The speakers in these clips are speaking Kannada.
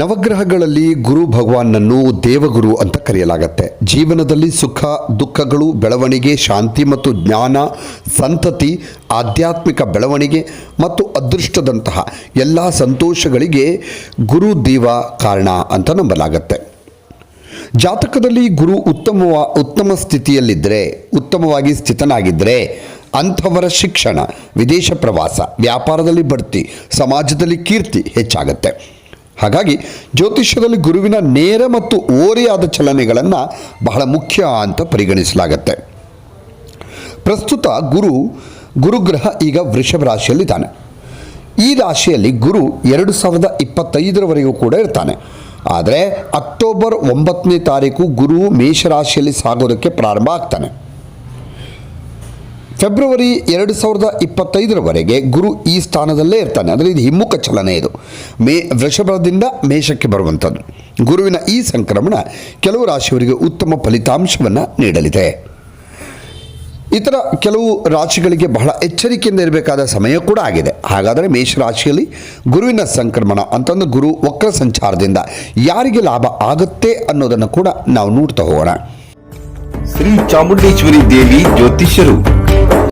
ನವಗ್ರಹಗಳಲ್ಲಿ ಗುರು ಭಗವಾನನ್ನು ದೇವಗುರು ಅಂತ ಕರೆಯಲಾಗತ್ತೆ. ಜೀವನದಲ್ಲಿ ಸುಖ, ದುಃಖಗಳು, ಬೆಳವಣಿಗೆ, ಶಾಂತಿ ಮತ್ತು ಜ್ಞಾನ, ಸಂತತಿ, ಆಧ್ಯಾತ್ಮಿಕ ಬೆಳವಣಿಗೆ ಮತ್ತು ಅದೃಷ್ಟದಂತಹ ಎಲ್ಲ ಸಂತೋಷಗಳಿಗೆ ಗುರು ದೇವ ಕಾರಣ ಅಂತ ನಂಬಲಾಗತ್ತೆ. ಜಾತಕದಲ್ಲಿ ಗುರು ಉತ್ತಮವ, ಉತ್ತಮ ಸ್ಥಿತಿಯಲ್ಲಿದ್ದರೆ ಉತ್ತಮವಾಗಿ ಸ್ಥಿತನಾಗಿದ್ದರೆ ಅಂಥವರ ಶಿಕ್ಷಣ, ವಿದೇಶ ಪ್ರವಾಸ, ವ್ಯಾಪಾರದಲ್ಲಿ ಬಡ್ತಿ, ಸಮಾಜದಲ್ಲಿ ಕೀರ್ತಿ ಹೆಚ್ಚಾಗತ್ತೆ. ಹಾಗಾಗಿ ಜ್ಯೋತಿಷ್ಯದಲ್ಲಿ ಗುರುವಿನ ನೇರ ಮತ್ತು ಓರೆಯಾದ ಚಲನೆಗಳನ್ನು ಬಹಳ ಮುಖ್ಯ ಅಂತ ಪರಿಗಣಿಸಲಾಗತ್ತೆ. ಪ್ರಸ್ತುತ ಗುರು, ಗುರುಗ್ರಹ ಈಗ ವೃಷಭ ರಾಶಿಯಲ್ಲಿದ್ದಾನೆ. ಈ ರಾಶಿಯಲ್ಲಿ ಗುರು ಎರಡು ಸಾವಿರದ ಇಪ್ಪತ್ತೈದರವರೆಗೂ ಕೂಡ ಇರ್ತಾನೆ. ಆದರೆ ಅಕ್ಟೋಬರ್ ಒಂಬತ್ತನೇ ತಾರೀಕು ಗುರು ಮೇಷರಾಶಿಯಲ್ಲಿ ಸಾಗೋದಕ್ಕೆ ಪ್ರಾರಂಭ ಆಗ್ತಾನೆ. ಫೆಬ್ರವರಿ ಎರಡು ಸಾವಿರದ ಇಪ್ಪತ್ತೈದರವರೆಗೆ ಗುರು ಈ ಸ್ಥಾನದಲ್ಲೇ ಇರ್ತಾನೆ. ಅಂದರೆ ಇದು ಹಿಮ್ಮುಖ ಚಲನೆ ಇದು. ಮೇ ವೃಷಭದಿಂದ ಮೇಷಕ್ಕೆ ಬರುವಂಥದ್ದು. ಗುರುವಿನ ಈ ಸಂಕ್ರಮಣ ಕೆಲವು ರಾಶಿಯವರಿಗೆ ಉತ್ತಮ ಫಲಿತಾಂಶವನ್ನು ನೀಡಲಿದೆ. ಇತರ ಕೆಲವು ರಾಶಿಗಳಿಗೆ ಬಹಳ ಎಚ್ಚರಿಕೆಯಿಂದ ಇರಬೇಕಾದ ಸಮಯ ಕೂಡ ಆಗಿದೆ. ಹಾಗಾದರೆ ಮೇಷರಾಶಿಯಲ್ಲಿ ಗುರುವಿನ ಸಂಕ್ರಮಣ ಅಂತಂದು ಗುರು ವಕ್ರ ಸಂಚಾರದಿಂದ ಯಾರಿಗೆ ಲಾಭ ಆಗುತ್ತೆ ಅನ್ನೋದನ್ನು ಕೂಡ ನಾವು ನೋಡ್ತಾ ಹೋಗೋಣ. ಶ್ರೀ ಚಾಮುಂಡೇಶ್ವರಿ ದೇವಿ ಜ್ಯೋತಿಷ್ಯರು.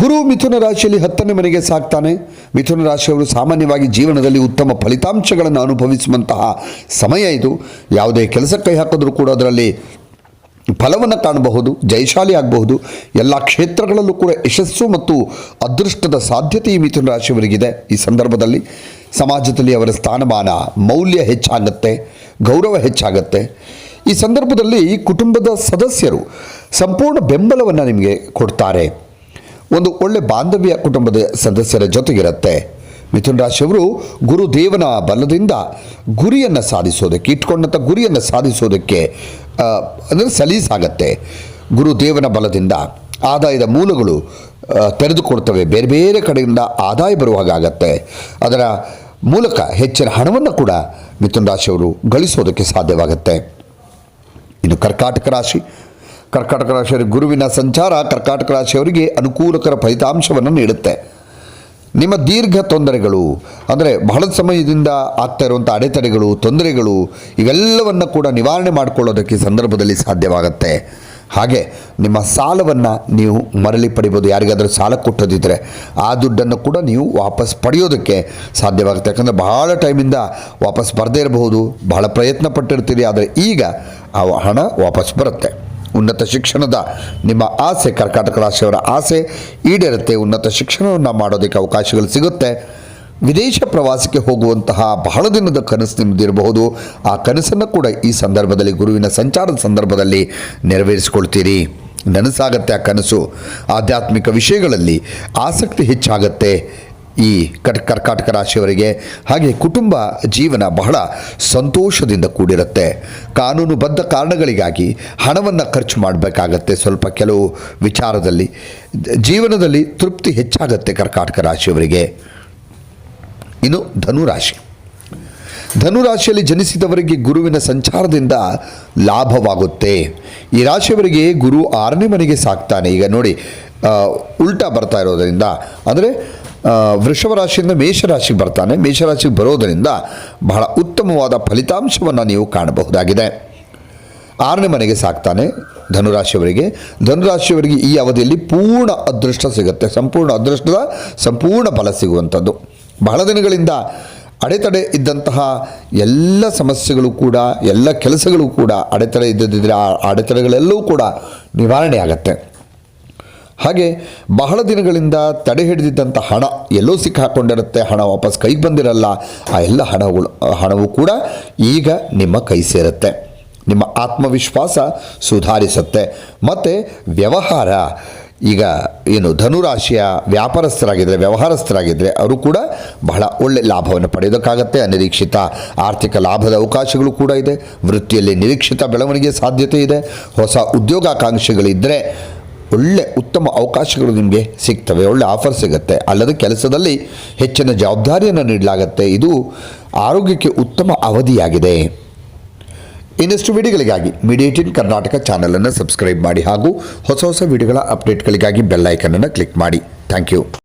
ಗುರು ಮಿಥುನ ರಾಶಿಯಲ್ಲಿ ಹತ್ತನೇ ಮನೆಗೆ ಸಾಕ್ತಾನೆ. ಮಿಥುನ ರಾಶಿಯವರು ಸಾಮಾನ್ಯವಾಗಿ ಜೀವನದಲ್ಲಿ ಉತ್ತಮ ಫಲಿತಾಂಶಗಳನ್ನು ಅನುಭವಿಸುವಂತಹ ಸಮಯ ಇದು. ಯಾವುದೇ ಕೆಲಸ ಕೈ ಹಾಕಿದ್ರು ಕೂಡ ಅದರಲ್ಲಿ ಫಲವನ್ನು ಕಾಣಬಹುದು, ಜಯಶಾಲಿ ಆಗಬಹುದು. ಎಲ್ಲ ಕ್ಷೇತ್ರಗಳಲ್ಲೂ ಕೂಡ ಯಶಸ್ಸು ಮತ್ತು ಅದೃಷ್ಟದ ಸಾಧ್ಯತೆ ಈ ಮಿಥುನ ರಾಶಿಯವರಿಗಿದೆ. ಈ ಸಂದರ್ಭದಲ್ಲಿ ಸಮಾಜದಲ್ಲಿ ಅವರ ಸ್ಥಾನಮಾನ ಮೌಲ್ಯ ಹೆಚ್ಚಾಗತ್ತೆ, ಗೌರವ ಹೆಚ್ಚಾಗತ್ತೆ. ಈ ಸಂದರ್ಭದಲ್ಲಿ ಕುಟುಂಬದ ಸದಸ್ಯರು ಸಂಪೂರ್ಣ ಬೆಂಬಲವನ್ನು ನಿಮಗೆ ಕೊಡ್ತಾರೆ. ಒಂದು ಒಳ್ಳೆ ಬಾಂಧವ್ಯ ಕುಟುಂಬದ ಸದಸ್ಯರ ಜೊತೆಗಿರುತ್ತೆ. ಮಿಥುನ್ ರಾಶಿಯವರು ಗುರುದೇವನ ಬಲದಿಂದ ಗುರಿಯನ್ನು ಸಾಧಿಸೋದಕ್ಕೆ ಇಟ್ಕೊಂಡಂಥ ಗುರಿಯನ್ನು ಸಾಧಿಸೋದಕ್ಕೆ ಅಂದರೆ ಸಲೀಸಾಗತ್ತೆ. ಗುರುದೇವನ ಬಲದಿಂದ ಆದಾಯದ ಮೂಲಗಳು ತೆರೆದುಕೊಡ್ತವೆ ಬೇರೆ ಬೇರೆ ಕಡೆಯಿಂದ ಆದಾಯ ಬರುವ ಹಾಗಾಗತ್ತೆ ಅದರ ಮೂಲಕ ಹೆಚ್ಚಿನ ಹಣವನ್ನು ಕೂಡ ಮಿಥುನ್ ರಾಶಿಯವರು ಗಳಿಸೋದಕ್ಕೆ ಸಾಧ್ಯವಾಗುತ್ತೆ. ಇನ್ನು ಕರ್ಕಾಟಕ ರಾಶಿ ಕರ್ಕಾಟಕ ರಾಶಿಯವರಿಗೆ ಗುರುವಿನ ಸಂಚಾರ ಕರ್ಕಾಟಕ ರಾಶಿಯವರಿಗೆ ಅನುಕೂಲಕರ ಫಲಿತಾಂಶವನ್ನು ನೀಡುತ್ತೆ. ನಿಮ್ಮ ದೀರ್ಘ ತೊಂದರೆಗಳು, ಅಂದರೆ ಬಹಳ ಸಮಯದಿಂದ ಆಗ್ತಾ ಇರುವಂಥ ಅಡೆತಡೆಗಳು, ತೊಂದರೆಗಳು, ಇವೆಲ್ಲವನ್ನು ಕೂಡ ನಿವಾರಣೆ ಮಾಡಿಕೊಳ್ಳೋದಕ್ಕೆ ಸಂದರ್ಭದಲ್ಲಿ ಸಾಧ್ಯವಾಗುತ್ತೆ. ಹಾಗೆ ನಿಮ್ಮ ಸಾಲವನ್ನು ನೀವು ಮರಳಿ ಪಡಿಬೋದು. ಯಾರಿಗಾದರೂ ಸಾಲ ಕೊಟ್ಟದಿದ್ದರೆ ಆ ದುಡ್ಡನ್ನು ಕೂಡ ನೀವು ವಾಪಸ್ ಪಡೆಯೋದಕ್ಕೆ ಸಾಧ್ಯವಾಗುತ್ತೆ. ಯಾಕಂದರೆ ಬಹಳ ಟೈಮಿಂದ ವಾಪಸ್ ಬರದೇ ಇರಬಹುದು. ಬಹಳ ಪ್ರಯತ್ನ ಪಟ್ಟಿರ್ತೀರಿ, ಆದರೆ ಈಗ ಆ ಹಣ ವಾಪಸ್ ಬರುತ್ತೆ. ಉನ್ನತ ಶಿಕ್ಷಣದ ನಿಮ್ಮ ಆಸೆ ಕರ್ನಾಟಕ ರಾಶಿಯವರ ಆಸೆ ಈಡೇರುತ್ತೆ. ಉನ್ನತ ಶಿಕ್ಷಣವನ್ನು ಮಾಡೋದಕ್ಕೆ ಅವಕಾಶಗಳು ಸಿಗುತ್ತೆ. ವಿದೇಶ ಪ್ರವಾಸಕ್ಕೆ ಹೋಗುವಂತಹ ಬಹಳ ದಿನದ ಕನಸು ನಿಮ್ಮದಿರಬಹುದು ಆ ಕನಸನ್ನು ಕೂಡ ಈ ಸಂದರ್ಭದಲ್ಲಿ, ಗುರುವಿನ ಸಂಚಾರದ ಸಂದರ್ಭದಲ್ಲಿ ನೆರವೇರಿಸಿಕೊಳ್ತೀರಿ. ನನಸಾಗತ್ತೆ ಆ ಕನಸು. ಆಧ್ಯಾತ್ಮಿಕ ವಿಷಯಗಳಲ್ಲಿ ಆಸಕ್ತಿ ಹೆಚ್ಚಾಗತ್ತೆ. ಈ ಕಟ್, ಕರ್ಕಾಟಕ ರಾಶಿಯವರಿಗೆ ಹಾಗೆ ಕುಟುಂಬ ಜೀವನ ಬಹಳ ಸಂತೋಷದಿಂದ ಕೂಡಿರುತ್ತೆ. ಕಾನೂನುಬದ್ಧ ಕಾರಣಗಳಿಗಾಗಿ ಹಣವನ್ನು ಖರ್ಚು ಮಾಡಬೇಕಾಗತ್ತೆ ಸ್ವಲ್ಪ ಕೆಲವು ವಿಚಾರದಲ್ಲಿ. ಜೀವನದಲ್ಲಿ ತೃಪ್ತಿ ಹೆಚ್ಚಾಗತ್ತೆ ಕರ್ಕಾಟಕ ರಾಶಿಯವರಿಗೆ. ಇನ್ನು ಧನುರಾಶಿ. ಧನುರಾಶಿಯಲ್ಲಿ ಜನಿಸಿದವರಿಗೆ ಗುರುವಿನ ಸಂಚಾರದಿಂದ ಲಾಭವಾಗುತ್ತೆ. ಈ ರಾಶಿಯವರಿಗೆ ಗುರು ಆರನೇ ಮನೆಗೆ ಸಾಕ್ತಾನೆ. ಈಗ ನೋಡಿ ಉಲ್ಟಾ ಬರ್ತಾ ಇರೋದರಿಂದ. ಅಂದರೆ ವೃಷಭ ರಾಶಿಯಿಂದ ಮೇಷರಾಶಿಗೆ ಬರ್ತಾನೆ. ಮೇಷರಾಶಿಗೆ ಬರೋದರಿಂದ ಬಹಳ ಉತ್ತಮವಾದ ಫಲಿತಾಂಶವನ್ನು ನೀವು ಕಾಣಬಹುದಾಗಿದೆ. ಆರನೇ ಮನೆಗೆ ಸಾಕ್ತಾನೆ ಧನುರಾಶಿಯವರಿಗೆ. ಧನುರಾಶಿಯವರಿಗೆ ಈ ಅವಧಿಯಲ್ಲಿ ಪೂರ್ಣ ಅದೃಷ್ಟ ಸಿಗುತ್ತೆ. ಸಂಪೂರ್ಣ ಅದೃಷ್ಟದ ಸಂಪೂರ್ಣ ಫಲ ಸಿಗುವಂಥದ್ದು. ಬಹಳ ದಿನಗಳಿಂದ ಅಡೆತಡೆ ಇದ್ದಂತಹ ಎಲ್ಲ ಸಮಸ್ಯೆಗಳು ಕೂಡ, ಎಲ್ಲ ಕೆಲಸಗಳು ಕೂಡ ಅಡೆತಡೆ ಇದ್ದದಿದ್ದರೆ ಆ ಅಡೆತಡೆಗಳೆಲ್ಲವೂ ಕೂಡ ನಿವಾರಣೆ ಆಗತ್ತೆ ಹಾಗೆ ಬಹಳ ದಿನಗಳಿಂದ ತಡೆ ಹಿಡಿದಿದ್ದಂಥ ಹಣ ಎಲ್ಲೋ ಸಿಕ್ಕಾಕೊಂಡಿರುತ್ತೆ, ಹಣ ವಾಪಸ್ ಕೈಗೆ ಬಂದಿರಲ್ಲ, ಆ ಎಲ್ಲ ಹಣಗಳು, ಹಣವು ಕೂಡ ಈಗ ನಿಮ್ಮ ಕೈ ಸೇರುತ್ತೆ. ನಿಮ್ಮ ಆತ್ಮವಿಶ್ವಾಸ ಸುಧಾರಿಸುತ್ತೆ. ಮತ್ತು ವ್ಯವಹಾರ, ಈಗ ಏನು ಧನುರಾಶಿಯ ವ್ಯಾಪಾರಸ್ಥರಾಗಿದ್ದರೆ ವ್ಯವಹಾರಸ್ಥರಾಗಿದ್ದರೆ ಅವರು ಕೂಡ ಬಹಳ ಒಳ್ಳೆ ಲಾಭವನ್ನು ಪಡೆಯೋದಕ್ಕಾಗತ್ತೆ, ಅನಿರೀಕ್ಷಿತ ಆರ್ಥಿಕ ಲಾಭದ ಅವಕಾಶಗಳು ಕೂಡ ಇದೆ, ವೃತ್ತಿಯಲ್ಲಿ ನಿರೀಕ್ಷಿತ ಬೆಳವಣಿಗೆ ಸಾಧ್ಯತೆ ಇದೆ, ಹೊಸ ಉದ್ಯೋಗಾಕಾಂಕ್ಷೆಗಳಿದ್ದರೆ ಒಳ್ಳೆ ಉತ್ತಮ ಅವಕಾಶಗಳು ನಿಮಗೆ ಸಿಗ್ತವೆ, ಒಳ್ಳೆ ಆಫರ್ ಸಿಗುತ್ತೆ. ಅಲ್ಲದೆ ಕೆಲಸದಲ್ಲಿ ಹೆಚ್ಚಿನ ಜವಾಬ್ದಾರಿಯನ್ನು ನೀಡಲಾಗುತ್ತೆ. ಇದು ಆರೋಗ್ಯಕ್ಕೆ ಉತ್ತಮ ಅವಧಿಯಾಗಿದೆ. ಇನ್ನಷ್ಟು ವಿಡಿಯೋಗಳಿಗಾಗಿ ಮೀಡಿಯೇಟಿನ್ ಕರ್ನಾಟಕ ಚಾನಲನ್ನು ಸಬ್ಸ್ಕ್ರೈಬ್ ಮಾಡಿ ಹಾಗೂ ಹೊಸ ಹೊಸ ವಿಡಿಯೋಗಳ ಅಪ್ಡೇಟ್ಗಳಿಗಾಗಿ ಬೆಲ್ಲೈಕನನ್ನು ಕ್ಲಿಕ್ ಮಾಡಿ. Thank you